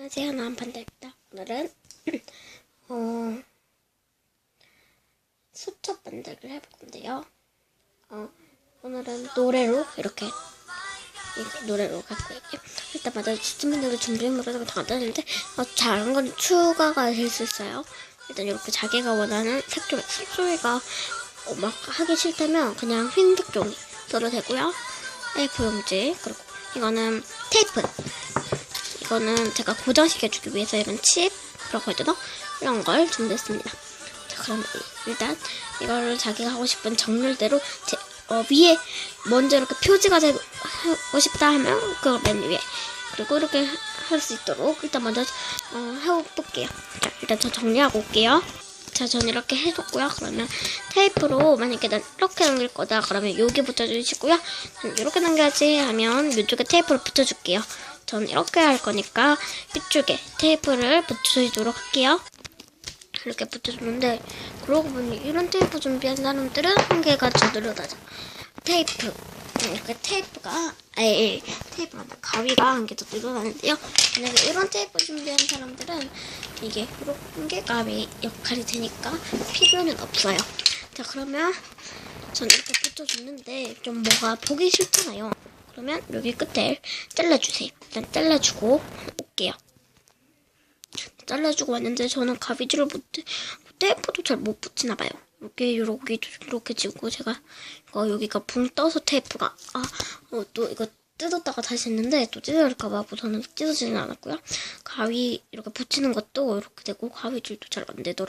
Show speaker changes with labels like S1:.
S1: 안녕하세요, 나한판다입니다. 오늘은 어, 수첩 만들기를 해볼 건데요. 어, 오늘은 노래로 이렇게 이렇게 노래로 갖고 있게 일단 먼저 수첩 만들기 준비물을 다 만드는데 어, 작은 건 추가가 될 수 있어요. 일단 이렇게 자기가 원하는 색종 색종이가 어, 막 하기 싫다면 그냥 흰 색종이 써도 되고요. A4 용지 그리고 이거는 테이프 이거는 제가 고정시켜주기 위해서 이런 칩이라고 해야 되나? 이런 걸 준비했습니다. 자, 그럼 일단 이거를 자기가 하고 싶은 정렬대로 제, 어, 위에 먼저 이렇게 표지가 되고 싶다 하면 그걸 맨 위에 그리고 이렇게 할 수 있도록 일단 먼저 어, 해볼게요. 자, 일단 저 정리하고 올게요. 자, 전 이렇게 해줬고요. 그러면 테이프로 만약에 난 이렇게 남길 거다. 그러면 여기 붙여주시고요. 전 이렇게 남겨야지 하면 이쪽에 테이프를 붙여줄게요. 전 이렇게 할 거니까 이쪽에 테이프를 붙여주도록 할게요. 이렇게 붙여주는데 그러고 보니 이런 테이프 준비한 사람들은 한 개가 더 늘어나죠. 테이프 이렇게 테이프가 아예 아니라 가위가 한 개 더 늘어나는데요. 만약에 이런 테이프 준비한 사람들은 이게 이런 게 가위 역할이 되니까 필요는 없어요. 자 그러면 전 이렇게 붙여줬는데 좀 뭐가 보기 싫잖아요. 그러면 여기 끝에 잘라주세요. 일단 잘라주고 올게요. 잘라주고 왔는데 저는 가위줄을 못 테이프도 잘 못 붙이나 봐요. 이렇게 이렇게 이렇게 지고 제가 이거 여기가 붕 떠서 테이프가 아또 이거 뜯었다가 다시 했는데 또 찢어질까봐 저는 찢어지진 않았고요. 가위 이렇게 붙이는 것도 이렇게 되고 가위줄도 잘 안 되더라.